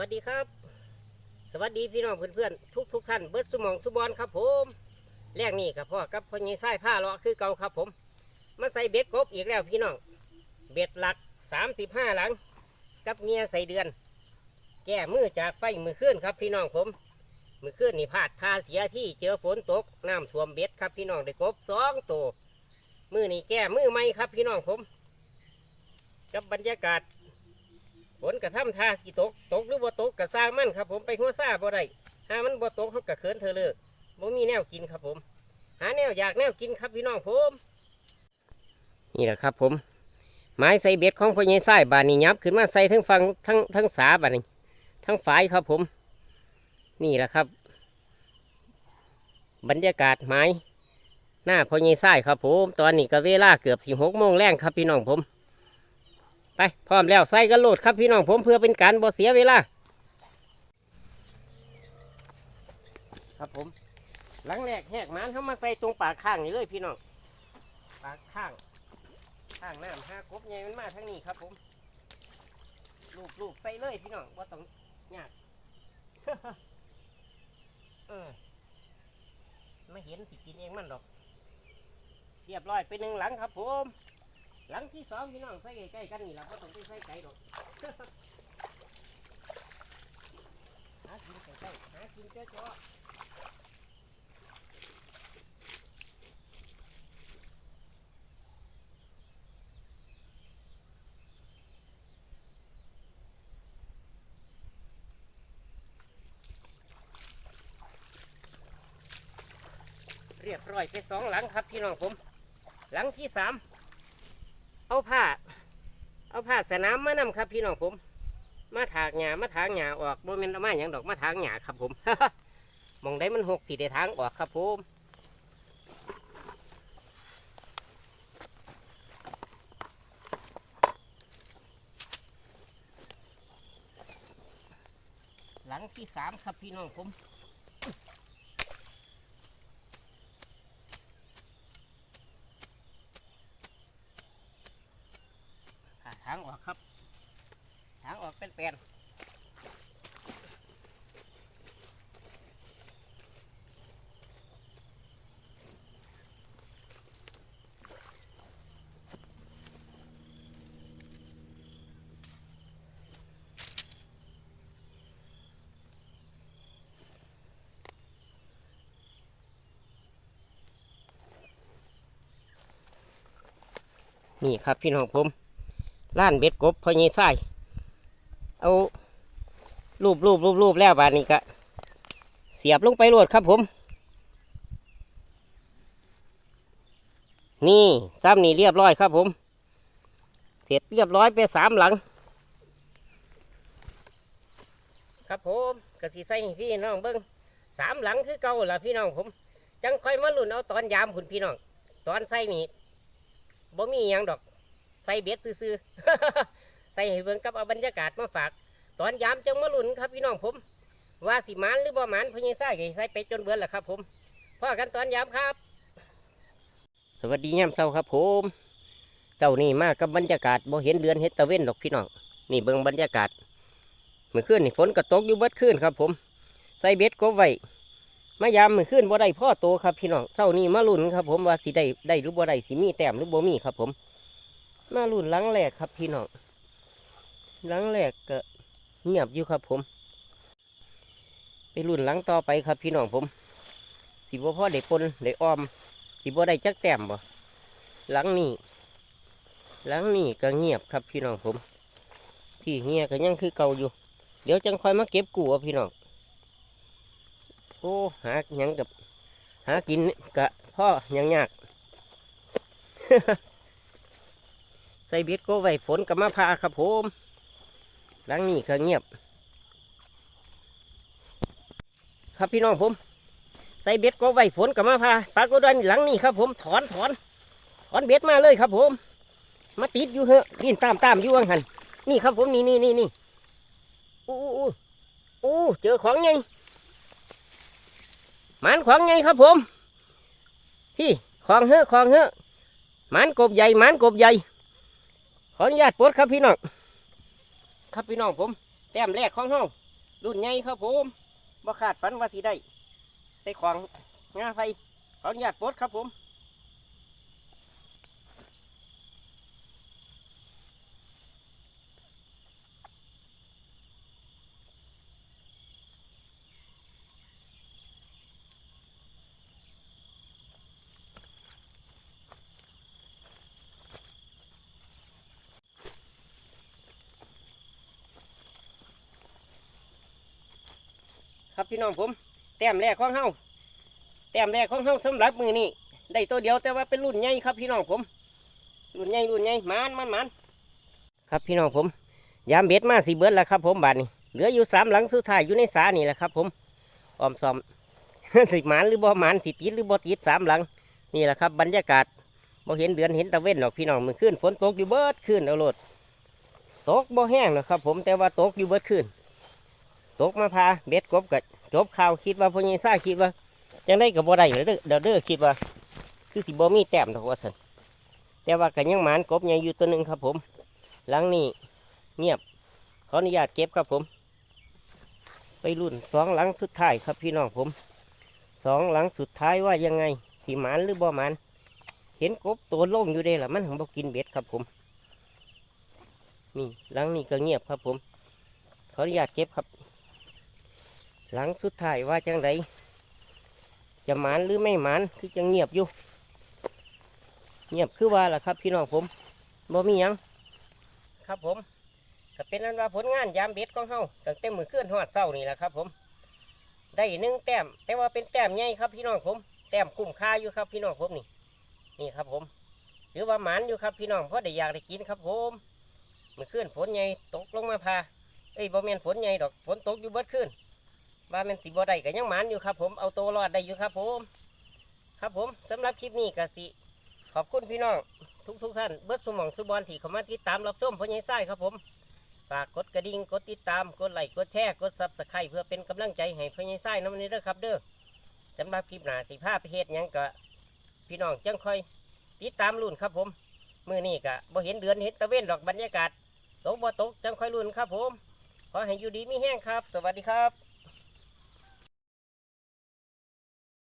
วัสดีครับ สวัสดีพี่น้องเพื่อนๆทุกทุกๆท่านเบิร์ดสมองสุบอลครับผมแรกนี่กับพ่อกับพ่อยีไส้ผ้าเลาะคือเก่าครับผมมาใส่เบ็ดกบอีกแล้วพี่น้องเบ็ดหลักสามสิบห้าหลัง กับเงียใส่เดือน แก้มือจากไฟมือขึ้นครับพี่น้องผม มือขึ้นนี่พลาดท่าเสียที่เจอฝนตกน้ำท่วมเบ็ดครับพี่น้องได้กบสองตัวมือนี่แก้มือไม่ครับพี่น้องผม กับบรรยากาศ ฝนกระทำทากี่ตก ตกหรือบ่ตกกระซางมันครับ ผมไปหัวซาบ่ได้ถ้ามันบ่ตกเขากระเขินเธอเลิกบ่มีแนวกินครับผม หาแนวอยากแนวกินครับพี่น้องผมนี่แหละครับ ผมไม้ใส่เบ็ดของพ่อใหญ่ไส้บานนี้ยับขึ้นมาใส่ทั้งฟังทั้งทั้งสาบานนี้ทั้งฝายครับผม นี่แหละครับ บรรยากาศไม้หน้าพ่อใหญ่ไส้ครับผม ตอนนี้ก็เวลาเกือบสี่หกโมงแรงครับพี่น้องผม ไปพร้อมแล้วใส่กันโหลดครับพี่น้องผมเพื่อเป็นการบ่เสียเวลา ครับผม หลังแรกแหกมันเข้ามาใส่ตรงปากข้างนี่เลยพี่น้องปากข้าง ข้างน้ำห้ากบใหญ่มันมาทางนี้ครับผมลูกลูกใส่เลยพี่น้องว่าต้องยากเออไม่เห็นสิกินเองมันหรอก เรียบร้อยไปหนึ่งหลังครับผม หลังที่สองพี่น้องใส่ใกล้ๆกันนี่แหละเพราะต้องไปใส่ไก่ดอกหากินใกล้ๆหากินเจ้าจ้อเรียบร้อยไปสองหลังครับพี่น้องผม หลังที่สาม เอาผ้า เอาผ้าสนามมานำครับ พี่น้องผม มาถากหญ้ามาถางหญ้าออกบ่แม่นเอามาหยังดอกมาถางหญ้าครับผมมองได้มันหกสีได้ทางออกครับผมหลังที่สามครับพี่น้องผม หางออกครับทางออกเป็นแปลนนี่ครับพี่น้องผม ล้านเบ็ดกบพอยีไส้เอารูปรูปรูปรูปแล้วบานนี้ก็เสียบลงไปโหลดครับผม นี่ซ้ำนี่เรียบร้อยครับผม เสร็จเรียบร้อยไปสามหลัง ครับผมกะทิใส่พี่น้องเบิ้งสามหลังคือเก่าละพี่น้องผม จังค่อยมาลุ่นเอาตอนยามคุณพี่น้อง ตอนใส่นี่บ่มีหยังดอก ใส่เบ็ดซื่อๆใส่ให้เบิ่งกับเอาบรรยากาศมาฝาก ตอนยามจังมาลุนครับพี่น้องผม ว่าสิมันหรือบ่มันพญาไส้ใส่ไปจนเบื่อแหละครับ ผมพ่อกันตอนยามครับ สวัสดียามเช้าครับผมเจ้านี่มากับบรรยากาศบ่เห็นเดือนเห็นตะเว้นดอกพี่น้องนี่เบิ่งบรรยากาศเมื่อคืนนี่ฝนก็ตกอยู่เบิดคืนครับ ผม ใส่เบ็ดก็ไว้มายามเมื่อคืนบ่ได้พ่อโตครับพี่น้องเช้านี้มาลุ้นครับ ผมว่าสิได้ได้หรือบ่ได้สิมีแต้มหรือบ่มีครับ ผม มารุ่นหลังแรกครับพี่น้องหลังแรกก็เงียบอยู่ครับผม ไปรุ่นหลังต่อไปครับพี่น้องผมสิบ่พ่อได้ปนได้ออมสิบ่ได้จักแต้มบ่หลังนี้หลังนี้ก็เงียบครับพี่น้องผมพี่เงียก็ยังคือเก่าอยู่ เดี๋ยวจังคอยมาเก็บกูเอาพี่น้องโอ้หาหยังกับหากินกะพ่อยังยาก ใส่เบ็ดก็ไว้ฝนกับมะพร้าครับผมหลังนี้ก็เงียบ ครับพี่น้องผม ใส่เบ็ดก็ไว้ฝนกับมะพร้าปลากระดานหลังนี้ครับ ผมถอนถอนถอนเบ็ดมาเลยครับ ผม มาติดอยู่เหอะดินตามตามอยู่วังหันนี่ครับผมนี่นี่นี่นี่อู้อู้อู้เจอของไงหมันของไงครับผมพี่ของเหอะของเหอะหมันกบใหญ่หมันกบใหญ่ ขออนุญาตปลดครับพี่น้อง ครับพี่น้องผม แต้มแรกของเฮารุ่นใหญ่ครับผมบ่ขาดฝันว่าสิได้ใส่ของงาไฟขออนุญาตปลดครับผม ครับพี่น้องผม แต้มแรกของเฮาแต้มแรกของเฮาสำหรับมือนี้ได้ตัวเดียวแต่ว่าเป็นรุ่นใหญ่ครับพี่น้องผม รุ่นใหญ่รุ่นใหญ่มันมันมันครับพี่น้องผม ยามเบ็ดมาสีเบิดแล้วครับ ผมบาดนี้เหลืออยู่สามหลังสุดท้ายอยู่ในสานี่แหละครับ ผมออมซอมสิหมันหรือบ่หมันสิติดหรือบ่ติดสามหลังนี่แหละครับ บรรยากาศบ่เห็นเดือนเห็นตะเว้นหรอกพี่น้องมือขึ้นฝนตกอยู่เบิดขึ้นเอาโลดตกบ่แห้งหรอกครับ ผมแต่ว่าตกอยู่เบิดขึ้น ตกมาพาเบ็ดกบกับจบข่าวคิดว่าพญซ่าคิดว่าจังได้กับบ่ได้เด้อเด้อเด้อคิดว่า คือสิบ่มีแต้มดอกว่าสันแต่ว่ากันยังหมานกบใหญ่อยู่ตัวหนึ่งครับผม หลังนี้เงียบขออนุญาตเก็บครับผม ไปรุ่นสองหลังสุดท้ายครับพี่น้องผมสองหลังสุดท้ายว่ายังไงสิหมานหรือบ่หมานเห็นกบตัวโล่งอยู่เด้ล่ะมันถึงบ่กินเบ็ดครับผมนี่หลังนี้ก็เงียบครับผมขออนุญาตเก็บครับ หลังสุดท้ายว่าจังไดจะหมานหรือไม่หมานคือจะเงียบอยู่ เงียบคือว่าล่ะครับ พี่น้องผมบ่มีหยังครับผมก็เป็นนั้นว่าผลงานยามเบ็ดของเฮาตั้งแต่มือเคลื่อนหอดเศร้านี่แหละครับ ผม ได้หนึ่งแต้ม แต่ว่าเป็นแต้มใหญ่ครับ พี่น้องผม แต้มคุ้มค่าอยู่ครับ พี่น้องผมนี่ นี่ครับ ผมถือว่าหมานอยู่ครับ พี่น้องเพราะได้อยากได้กินครับ ผมมือเคลื่อนฝนใหญ่ตกลงมาพาเอ้ยบ่แม่นฝนใหญ่ดอกฝนตกอยู่เบิดขึ้น ว่าม่นสิบ่ได้ก็ยังหมานอยู่ครับ ผมเอาตัวรอดได้อยู่ครับ ผม ครับผมสำหรับคลิปนี้ก็สิ ขอบคุณพี่น้องทุกทุกท่านเบิร์ดสมองสุบอลที่เข้ามาติดตามรับชมพ่อใหญ่ไส้ครับผมฝากกดกระดิ่งกดติดตามกดไลค์กดแชร์กดซับสไครต์เพื่อเป็นกำลังใจให้พ่อใหญ่ไส้น้ำนี้ด้อครับเด้อสำหรับคลิปหน้าสิพาไปเฮ็ดหยังก็พี่น้องจังค่อย ติดตามรุ่นครับผมมือนี้ก็บ่เห็นเดือนเห็นตะเวนดอกบรรยากาศตกบ่ตกจังค่อยรุ่นครับผมขอให้อยู่ดีมีแห้งครับ สวัสดีครับ